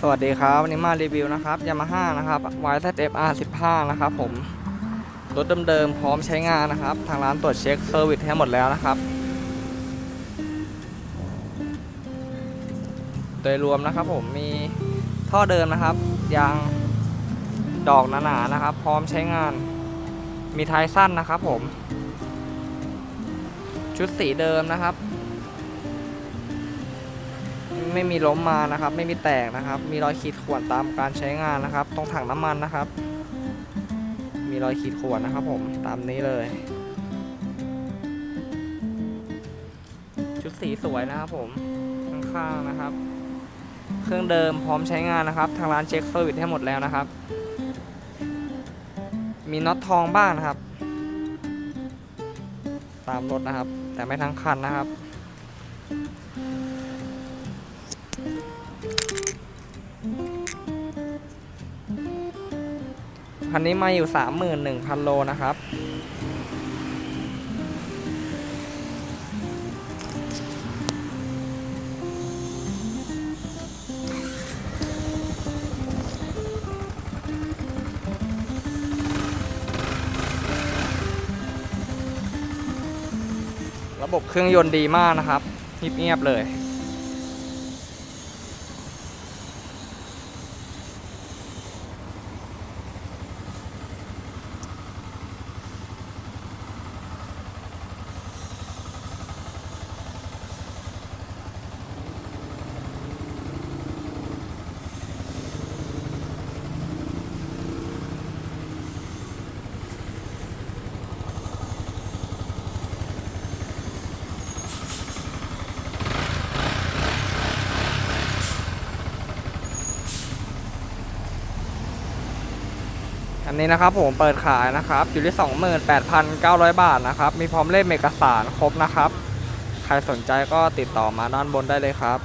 สวัสดีครับวันนี้มารีวิวนะครับยามาฮ่านะครับ YZF-R 15 นะครับผม รถเดิมๆพร้อมใช้งานนะครับ ทางร้านตรวจเช็คเซอร์วิสให้หมดแล้วนะครับ โดยรวมนะครับผมมีท่อเดิมนะครับ ยางดอกหนาๆนะครับ พร้อมใช้งาน มีท้ายสั้นนะครับผม ชุดสีเดิมนะครับ ไม่มีล้มมานะครับ ไม่มีแตกนะครับ มีรอยขีดข่วนตามการใช้งานนะครับ ตรงถังน้ำมันนะครับ มีรอยขีดข่วนนะครับผมตามนี้เลย ชุดสีสวยนะครับผมข้างๆนะครับ เครื่องเดิมพร้อมใช้งานนะครับ ทางร้านเช็คเซอร์วิสให้หมดแล้วนะครับ มีน็อตทองบ้างนะครับ ตามรถนะครับ แต่ไม่ทั้งคันนะครับ คันนี้มาอยู่ 31,000 โลนะครับ ระบบเครื่องยนต์ดีมากนะครับเงียบๆเลย อันนี้นะครับผมเปิดขายนะครับอยู่ที่ 28,900 บาทนะครับ มีพร้อมเล่มเอกสารครบนะครับ ใครสนใจก็ติดต่อมาด้านบนได้เลยครับ